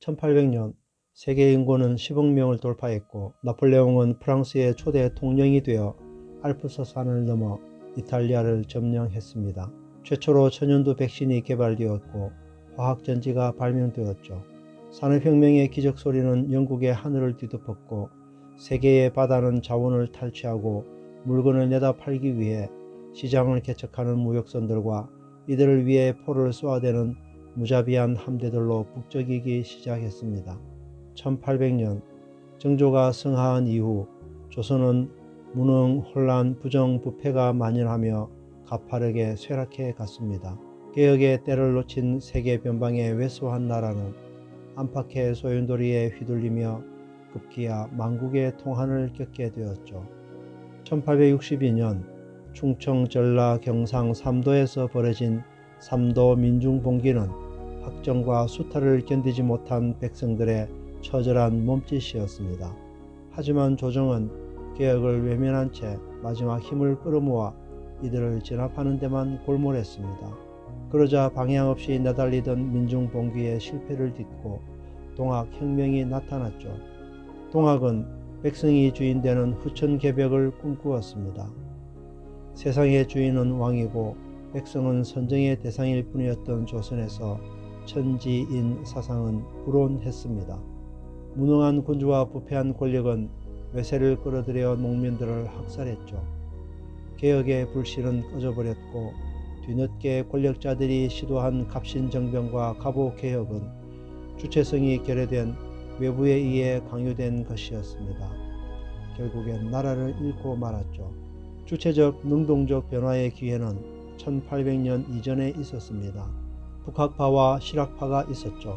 1800년 세계 인구는 10억 명을 돌파했고 나폴레옹은 프랑스의 초대 통령이 되어 알프스 산을 넘어 이탈리아를 점령했습니다. 최초로 천연두 백신이 개발되었고 화학전지가 발명되었죠. 산업혁명의 기적 소리는 영국의 하늘을 뒤덮었고 세계의 바다는 자원을 탈취하고 물건을 내다 팔기 위해 시장을 개척하는 무역선들과 이들을 위해 포를 쏘아대는 무자비한 함대들로 북적이기 시작했습니다. 1800년 정조가 승하한 이후 조선은 무능, 혼란, 부정, 부패가 만연하며 가파르게 쇠락해 갔습니다. 개혁의 때를 놓친 세계 변방의 왜소한 나라는 안팎의 소용돌이에 휘둘리며 급기야 망국의 통한을 겪게 되었죠. 1862년 충청, 전라, 경상, 삼도에서 벌어진 삼도 민중봉기는 학정과 수탈을 견디지 못한 백성들의 처절한 몸짓이었습니다. 하지만 조정은 개혁을 외면한 채 마지막 힘을 끌어모아 이들을 진압하는 데만 골몰했습니다. 그러자 방향 없이 내달리던 민중봉기의 실패를 딛고 동학혁명이 나타났죠. 동학은 백성이 주인되는 후천개벽을 꿈꾸었습니다. 세상의 주인은 왕이고 백성은 선정의 대상일 뿐이었던 조선에서 천지인 사상은 불온했습니다. 무능한 군주와 부패한 권력은 외세를 끌어들여 농민들을 학살했죠. 개혁의 불씨는 꺼져버렸고 뒤늦게 권력자들이 시도한 갑신정변과 갑오개혁은 주체성이 결여된 외부에 의해 강요된 것이었습니다. 결국엔 나라를 잃고 말았죠. 주체적 능동적 변화의 기회는 1800년 이전에 있었습니다. 북학파와 실학파가 있었죠.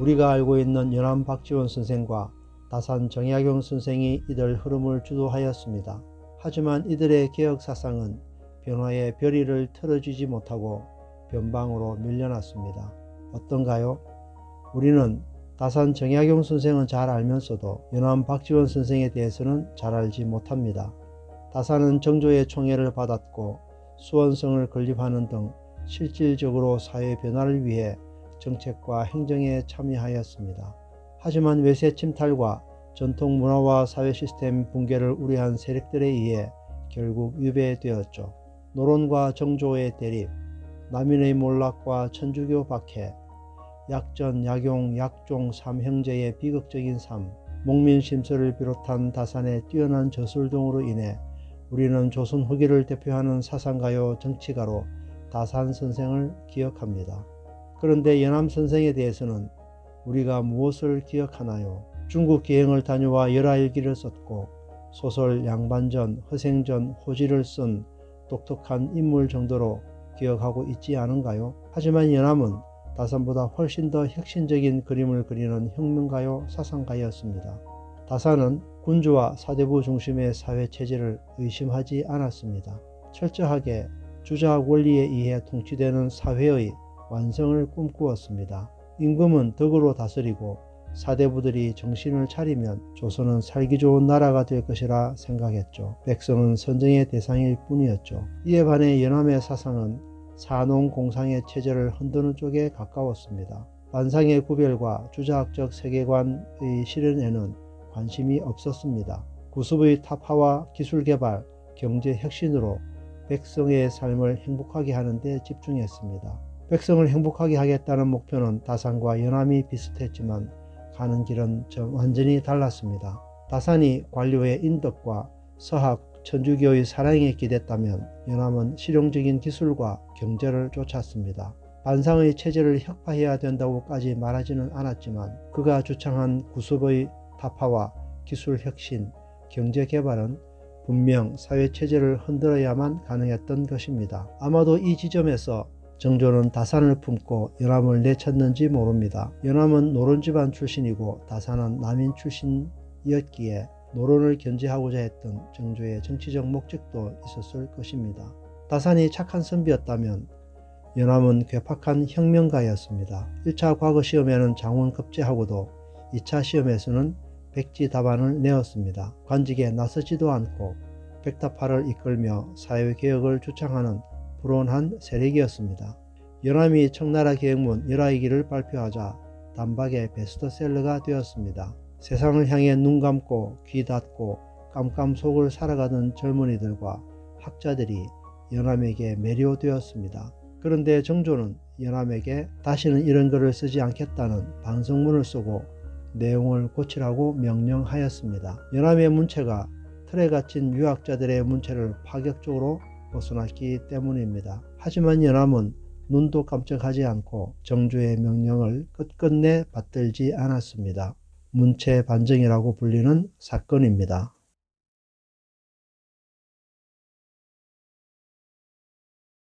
우리가 알고 있는 연암 박지원 선생과 다산 정약용 선생이 이들 흐름을 주도하였습니다. 하지만 이들의 개혁 사상은 변화의 별이를 틀어주지 못하고 변방으로 밀려났습니다. 어떤가요? 우리는 다산 정약용 선생은 잘 알면서도 연암 박지원 선생에 대해서는 잘 알지 못합니다. 다산은 정조의 총애를 받았고 수원성을 건립하는 등 실질적으로 사회 변화를 위해 정책과 행정에 참여하였습니다. 하지만 외세 침탈과 전통 문화와 사회 시스템 붕괴를 우려한 세력들에 의해 결국 유배되었죠. 노론과 정조의 대립, 남인의 몰락과 천주교 박해, 약전, 약용, 약종 삼형제의 비극적인 삶, 목민심서를 비롯한 다산의 뛰어난 저술 등으로 인해 우리는 조선 후기를 대표하는 사상가요 정치가로 다산 선생을 기억합니다. 그런데 연암 선생에 대해서는 우리가 무엇을 기억하나요? 중국 기행을 다녀와 열하일기를 썼고 소설 양반전, 허생전, 호지를 쓴 독특한 인물 정도로 기억하고 있지 않은가요? 하지만 연암은 다산보다 훨씬 더 혁신적인 그림을 그리는 혁명가요 사상가였습니다. 다산은 군주와 사대부 중심의 사회 체제를 의심하지 않았습니다. 철저하게 주작 원리에 의해 통치되는 사회의 완성을 꿈꾸었습니다. 임금은 덕으로 다스리고 사대부들이 정신을 차리면 조선은 살기 좋은 나라가 될 것이라 생각했죠. 백성은 선정의 대상일 뿐이었죠. 이에 반해 연암의 사상은 산농공상의 체제를 흔드는 쪽에 가까웠습니다. 반상의 구별과 주자학적 세계관의 실현에는 관심이 없었습니다. 구습의 타파와 기술 개발, 경제 혁신으로 백성의 삶을 행복하게 하는 데 집중했습니다. 백성을 행복하게 하겠다는 목표는 다산과 연암이 비슷했지만 가는 길은 완전히 달랐습니다. 다산이 관료의 인덕과 서학, 천주교의 사랑에 기댔다면 연암은 실용적인 기술과 경제를 쫓았습니다. 반상의 체제를 혁파해야 된다고까지 말하지는 않았지만 그가 주창한 구습의 타파와 기술 혁신, 경제 개발은 분명 사회 체제를 흔들어야만 가능했던 것입니다. 아마도 이 지점에서 정조는 다산을 품고 연암을 내쳤는지 모릅니다. 연암은 노론 집안 출신이고 다산은 남인 출신이었기에 노론을 견제하고자 했던 정조의 정치적 목적도 있었을 것입니다. 다산이 착한 선비였다면 연암은 괴팍한 혁명가였습니다. 1차 과거 시험에는 장원 급제하고도 2차 시험에서는 백지 답안을 내었습니다. 관직에 나서지도 않고 백다파를 이끌며 사회개혁을 주창하는 불온한 세력이었습니다. 연암이 청나라 계획문 열하이기를 발표하자 단박에 베스트셀러가 되었습니다. 세상을 향해 눈 감고 귀 닫고 깜깜 속을 살아가던 젊은이들과 학자들이 연암에게 매료되었습니다. 그런데 정조는 연암에게 다시는 이런 글을 쓰지 않겠다는 반성문을 쓰고 내용을 고치라고 명령하였습니다. 연암의 문체가 틀에 갇힌 유학자들의 문체를 파격적으로 벗어났기 때문입니다. 하지만 연암은 눈도 깜짝하지 않고 정조의 명령을 끝끝내 받들지 않았습니다. 문체 반정이라고 불리는 사건입니다.